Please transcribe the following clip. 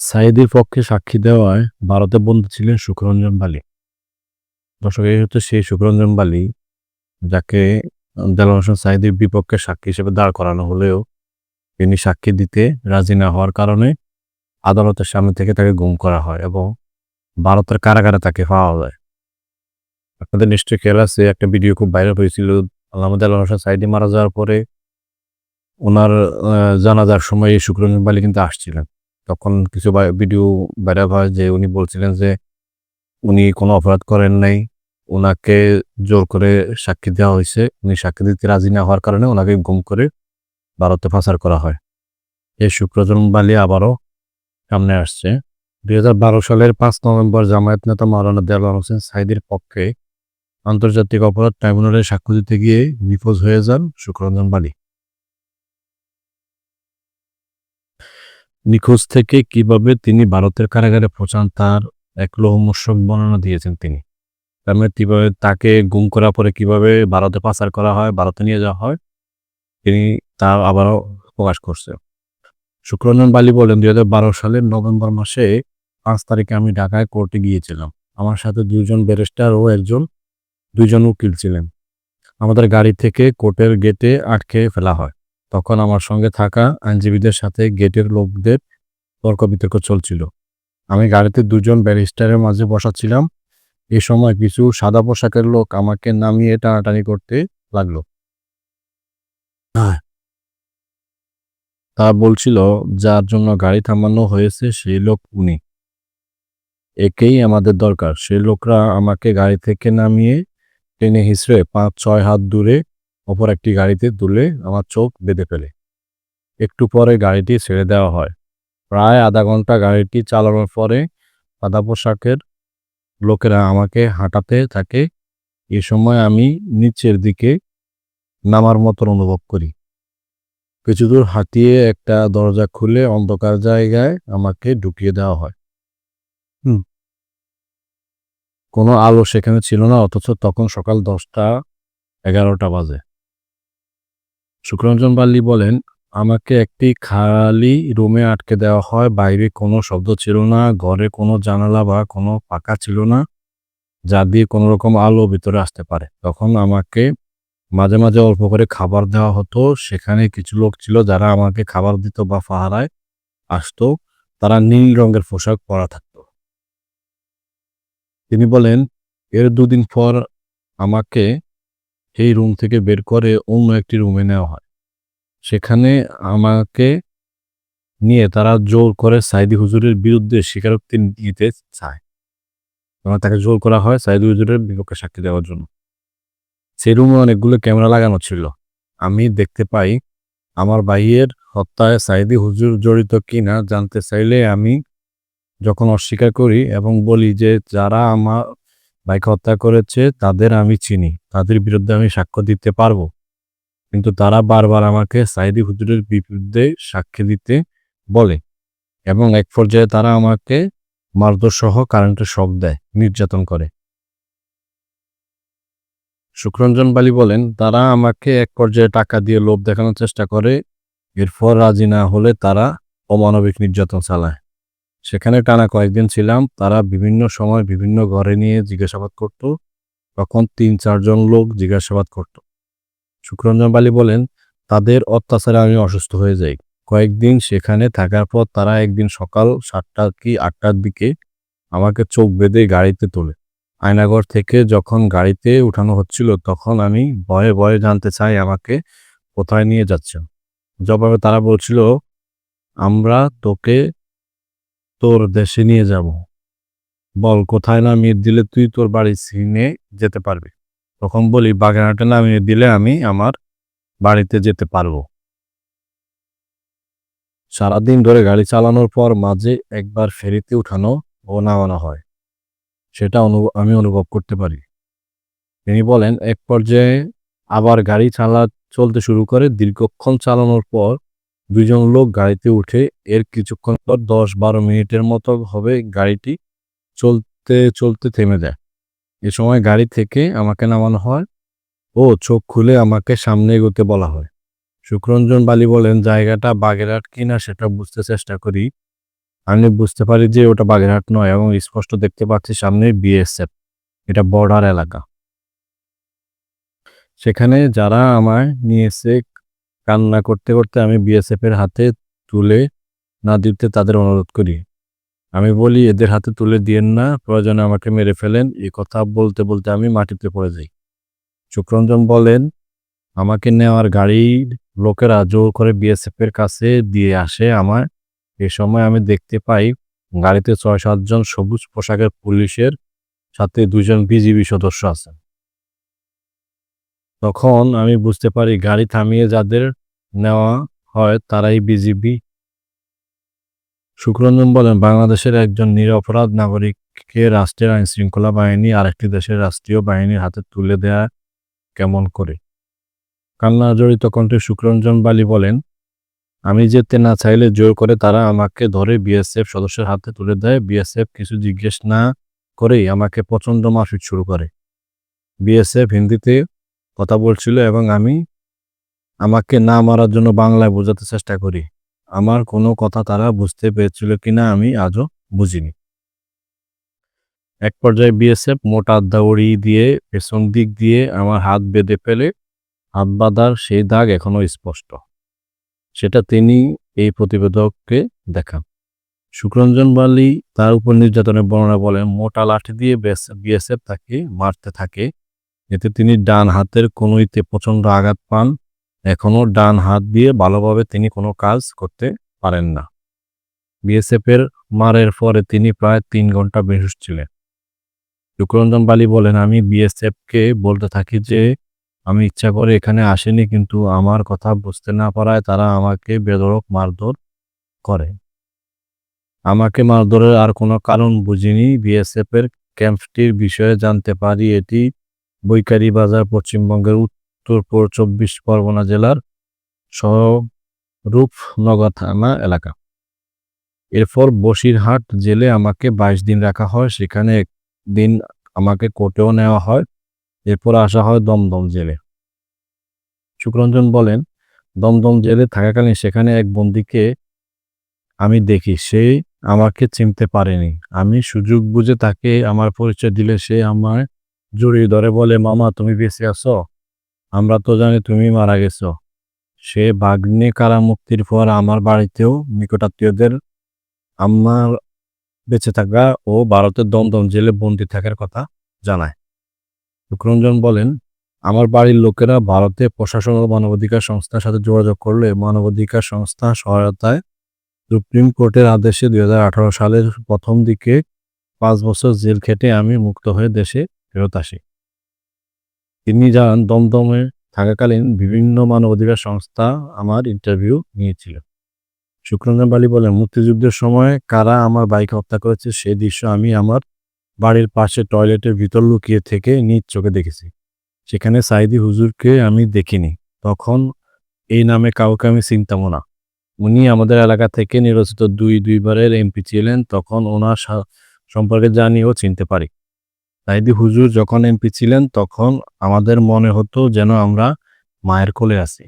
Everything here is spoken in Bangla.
সাঈদীর পক্ষে সাক্ষী দেওয়ায় ভারতে বন্ধু ছিলেন সুখরঞ্জন বালি। দর্শক, এই হচ্ছে সেই সুখরঞ্জন বালি, যাকে দেলোয়ার হোসেন সাঈদীর বিপক্ষে সাক্ষী হিসেবে দাঁড় করানো হলেও তিনি সাক্ষী দিতে রাজি না হওয়ার কারণে আদালতের সামনে থেকে তাকে গুম করা হয় এবং ভারতের কারাগারে তাকে পাওয়া যায়। আপনাদের নিশ্চয়ই খেয়াল আছে, একটা ভিডিও খুব ভাইরাল হয়েছিল। আল্লামা দেলোয়ার হোসেন সাঈদী মারা যাওয়ার পরে ওনার জানাজার সময় এই সুখরঞ্জন বালি কিন্তু আসছিলেন। তখন কিছু ভিডিও ভাইরাল হয় যে উনি বলছিলেন যে উনি কোনো অপরাধ করেন নাই ওনাকে জোর করে সাক্ষী দেওয়া হয়েছে। উনি সাক্ষী দিতে রাজি না হওয়ার কারণে ওনাকে গুম করে ভারতে পাচার করা হয়। এই শুক্রজন বালি আবারও সামনে আসছে। দু হাজার বারো সালের পাঁচ নভেম্বর জামায়াত নেতা মাওলানা দেওয়াল হোসেন সাইদির পক্ষে আন্তর্জাতিক অপরাধ ট্রাইব্যুনালে সাক্ষ্য দিতে গিয়ে নিখোঁজ হয়ে যান শুক্রঞ্জন বালি। নিখোঁজ থেকে কীভাবে তিনি ভারতের কারাগারে পৌঁছান, তার এক লোহমূর্ষক বর্ণনা দিয়েছেন তিনি। তার মানে কীভাবে তাকে গুম করার পরে কীভাবে ভারতে পাচার করা হয়, ভারতে নিয়ে যাওয়া হয়, তিনি তা আবারও প্রকাশ করছে। শুক্রঞ্জন বালি বলেন, দুই হাজার বারো সালের নভেম্বর মাসে পাঁচ তারিখে আমি ঢাকায় কোর্টে গিয়েছিলাম। আমার সাথে দুজন ব্যারিস্টার ও একজন, দুইজন উকিল ছিলেন। আমাদের গাড়ি থেকে কোর্টের গেটে আটকে ফেলা হয়। তখন আমার সঙ্গে থাকা আইনজীবীদের সাথে গেটের লোকদের তর্ক বিতর্ক চলছিল। আমি গাড়িতে দুজন ব্যারিস্টারের মাঝে বসা ছিলাম এ সময় কিছু সাদা পোশাকের লোক আমাকে নামিয়ে টানাটানি করতে লাগল। তা বলছিল, যার জন্য গাড়ি থামানো হয়েছে সেই লোক উনি। একেই আমাদের দরকার। সেই লোকরা আমাকে গাড়ি থেকে নামিয়ে টেনে হিসড়ে পাঁচ ছয় হাত দূরে অপর একটি গাড়িতে তুলে আমার চোখ বেঁধে ফেলে। একটু পরে গাড়িটি ছেড়ে দেওয়া হয়। প্রায় আধা ঘণ্টা গাড়িটি চালানোর পরে সাদা পোশাকের লোকেরা আমাকে হাঁটাতে থাকে। এ সময় আমি নিচের দিকে নামার মতন অনুভব করি। কিছু দূর হাঁটিয়ে একটা দরজা খুলে অন্ধকার জায়গায় আমাকে ঢুকিয়ে দেওয়া হয়। কোনো আলো সেখানে ছিল না, অথচ তখন সকাল দশটা এগারোটা বাজে। শুক্রঞ্জন বাল্লি বলেন, আমাকে একটি খালি রুমে আটকে দেওয়া হয়, বাইরে কোনো শব্দ ছিল না, ঘরে কোনো জানালা বা কোনো পাকা ছিল না, যা দিয়ে কোনো রকম আলো ভিতরে আসতে পারে। তখন আমাকে মাঝে মাঝে অল্প করে খাবার দেওয়া হতো, সেখানে কিছু লোক ছিল যারা আমাকে খাবার দিত বা পাহারায় আসতো, তারা নীল রঙের পোশাক পরা থাকতো। তিনি বলেন, এর দুদিন পর আমাকে এই রুম থেকে বের করে অন্য একটি রুমে নেওয়া হয়। সেখানে আমাকে নিয়ে তারা জোর করে সাইদি হুজুরের বিরুদ্ধে স্বীকারোক্তি নিতে চায়। এবং তাকে জোর করা হয় সাইদি হুজুরের বিপক্ষে সাক্ষী দেওয়ার জন্য। সেই রুমে অনেকগুলো ক্যামেরা লাগানো ছিল। আমি দেখতে পাই আমার ভাইয়ের হত্যায় সাইদি হুজুর জড়িত কিনা জানতে চাইলে আমি যখন অস্বীকার করি এবং বলি যে যারা আমার ভাইকে হত্যা করেছে, তাদের আমি চিনি। তাদের বিরুদ্ধে আমি সাক্ষ্য দিতে পারব। কিন্তু তারা বারবার আমাকে সাইদি হুজুরের বিরুদ্ধে সাক্ষী দিতে বলে এবং এক পর্যায়ে তারা আমাকে মারধরসহ কারেন্টের শক দেয়, নির্যাতন করে। শুক্রঞ্জন বালি বলেন, তারা আমাকে এক পর্যায়ে টাকা দিয়ে লোভ দেখানোর চেষ্টা করে, এরপর রাজি না হলে তারা অমানবিক নির্যাতন চালায়। সেখানে টানা কয়েকদিন ছিলাম। তারা বিভিন্ন সময় বিভিন্ন ঘরে নিয়ে জিজ্ঞাসাবাদ করত। তখন তিন চারজন লোক জিজ্ঞাসাবাদ করত। শুক্রঞ্জন বালি বলেন, তাদের অত্যাচারে আমি অসুস্থ হয়ে যাই। কয়েকদিন সেখানে থাকার পর তারা একদিন সকাল সাতটা কি আটটার দিকে আমাকে চোখ বেঁধে গাড়িতে তোলে। আয়নাঘর থেকে যখন গাড়িতে উঠানো হচ্ছিল, তখন আমি ভয়ে ভয়ে জানতে চাই আমাকে কোথায় নিয়ে যাচ্ছেন। জবাবে তারা বলছিল, আমরা তোকে তোর দেশে নিয়ে যাব। বল, কোথায় নামিয়ে দিলে তুই তোর বাড়ি চিনে যেতে পারবি? তখন বলি, বাগেরহাটে নামিয়ে দিলে আমি আমার বাড়িতে যেতে পারব। সারাদিন ধরে গাড়ি চালানোর পর মাঝে একবার ফেরিতে উঠানো ও নামানো হয়। সেটা আমি অনুভব করতে পারি। তিনি বলেন, এক পর্যায়ে আবার গাড়ি চালা, চলতে শুরু করে দীর্ঘক্ষণ চালানোর পর দুইজন লোক গাড়িতে উঠে এর কিছুক্ষণ পর দশ বারো মিনিটের মতো হবে গাড়িটি চলতে চলতে থেমে যায়। এ সময় গাড়ি থেকে আমাকে নামানো হয় ও চোখ খুলে আমাকে সামনে এগোতে বলা হয়। শুক্রঞ্জন বালি বলেন, জায়গাটা বাগেরহাট কিনা সেটা বুঝতে চেষ্টা করি। আমি বুঝতে পারি যে ওটা বাগেরহাট নয় এবং স্পষ্ট দেখতে পাচ্ছি সামনে বিএসএফ, এটা বর্ডার এলাকা। সেখানে যারা আমায় নিয়েছে কান্না করতে করতে আমি বিএসএফ এর হাতে তুলে না দিতে তাদের অনুরোধ করি। আমি বলি, এদের হাতে তুলে দিয়েন না, প্রয়োজনে আমাকে মেরে ফেলেন। এই কথা বলতে বলতে আমি মাটিতে পড়ে যাই। শুক্রঞ্জন বলেন, আমাকে নেওয়ার গাড়ির লোকেরা জোর করে বিএসএফ এর কাছে দিয়ে আসে আমার। এ সময় আমি দেখতে পাই গাড়িতে ছয় সাতজন সবুজ পোশাকের পুলিশের সাথে দুজন বিজিবি সদস্য আছেন। তখন আমি বুঝতে পারি গাড়ি থামিয়ে যাদের নেওয়া হয় তারাই বিজিবি শুক্রঞ্জন বলেন, বাংলাদেশের একজন নিরপরাধ নাগরিককে রাষ্ট্রের আইন শৃঙ্খলা বাহিনী আরেকটি দেশের রাষ্ট্রীয় বাহিনীর হাতে তুলে দেয়া কেমন করে? কান্না জড়িত কণ্ঠে শুক্রঞ্জন বালি বলেন, আমি যেতে না চাইলে জোর করে তারা আমাকে ধরে বিএসএফ সদস্যের হাতে তুলে দেয়। বিএসএফ কিছু জিজ্ঞেস না করেই আমাকে প্রচণ্ড মারপিট শুরু করে। বিএসএফ হিন্দিতে কথা বলছিল এবং আমি আমাকে না মারার জন্য বাংলায় বোঝাতে চেষ্টা করি। আমার কোনো কথা তারা বুঝতে পেরেছিল কিনা আমি আজও বুঝিনি। এক পর্যায়ে বিএসএফ মোটা দৌড়ি দিয়ে পেছন দিক দিয়ে আমার হাত বেঁধে ফেলে, হাত বাঁধার সেই দাগ এখনও স্পষ্ট। সেটা তিনি এই প্রতিবেদককে দেখান। শুক্রঞ্জন বালি তার উপর নির্যাতনের বর্ণনা বলেন, মোটা লাঠি দিয়ে বিএসএফ তাকে মারতে থাকে এতে তিনি ডান হাতের কনুইতে প্রচণ্ড আঘাত পান। এখনও ডান হাত দিয়ে ভালোভাবে তিনি কোনো কাজ করতে পারেন না। বিএসএফের মারের পরে তিনি প্রায় তিন ঘণ্টা বেহুশ ছিলেন। শুক্রঞ্জন বালি বলেন, আমি বিএসএফকে বলতে থাকি যে, আমি ইচ্ছা করে এখানে আসিনি, কিন্তু আমার কথা বুঝতে না পারায় তারা আমাকে বেদরক মারধর করে। আমাকে মারধরের আর কোনো কারণ বুঝিনি। বিএসএফ এর ক্যাম্পটির বিষয়ে জানতে পারি, এটি বৈকারি বাজার পশ্চিমবঙ্গের উত্তর চব্বিশ পরগনা জেলার রূপনগর থানা এলাকা। এরপর বসিরহাট জেলে আমাকে বাইশ দিন রাখা হয়, সেখানে একদিন আমাকে কোর্টেও নেওয়া হয়, এরপর আসা হয় দমদম জেলে। শুক্রঞ্জন বলেন, দমদম জেলে থাকাকালীন সেখানে এক বন্দিকে আমি দেখি, সে আমাকে চিনতে পারেনি। আমি সুযোগ বুঝে তাকে আমার পরিচয় দিলে সে আমার জড়িয়ে ধরে বলে, মামা, তুমি বেঁচে আছো? আমরা তো জানি তুমি মারা গেছো। সে বাগ্নে কারামুক্তির পর আমার বাড়িতেও নিকটাত্মীয়দের আমার বেঁচে থাকা ও ভারতের দমদম জেলে বন্দি থাকার কথা জানায়। শুক্রঞ্জন বলেন, আমার বাড়ির লোকেরা ভারতে প্রশাসন ও মানবাধিকার সংস্থার সাথে যোগাযোগ করলে মানবাধিকার সংস্থা সহায়তায় সুপ্রিম কোর্টের আদেশে দুই হাজার আঠারো সালের প্রথম দিকে পাঁচ বছর জেল খেটে আমি মুক্ত হয়ে দেশে ফেরত আসে। তিনি যান দমদমে থাকাকালীন বিভিন্ন মানবাধিকার সংস্থা আমার ইন্টারভিউ নিয়েছিল শুক্রঞ্জন বালি বলেন, মুক্তিযুদ্ধের সময় কারা আমার বাইক হত্যা করেছে সে দৃশ্য আমি আমার বাড়ির পাশে টয়লেটের ভিতর লুকিয়ে থেকে নিজ চোখে দেখেছি। সেখানে সাইদি হুজুরকে আমি দেখিনি। তখন এই নামে কাউকে আমি চিনতামও না। উনি আমাদের এলাকা থেকে নির্বাচিত দুই দুইবারের এমপি ছিলেন। তখন ওনার সম্পর্কে জানিও চিনতে পারি। সাইদি হুজুর যখন এমপি ছিলেন তখন আমাদের মনে হতো যেন আমরা মায়ের কোলে আছি।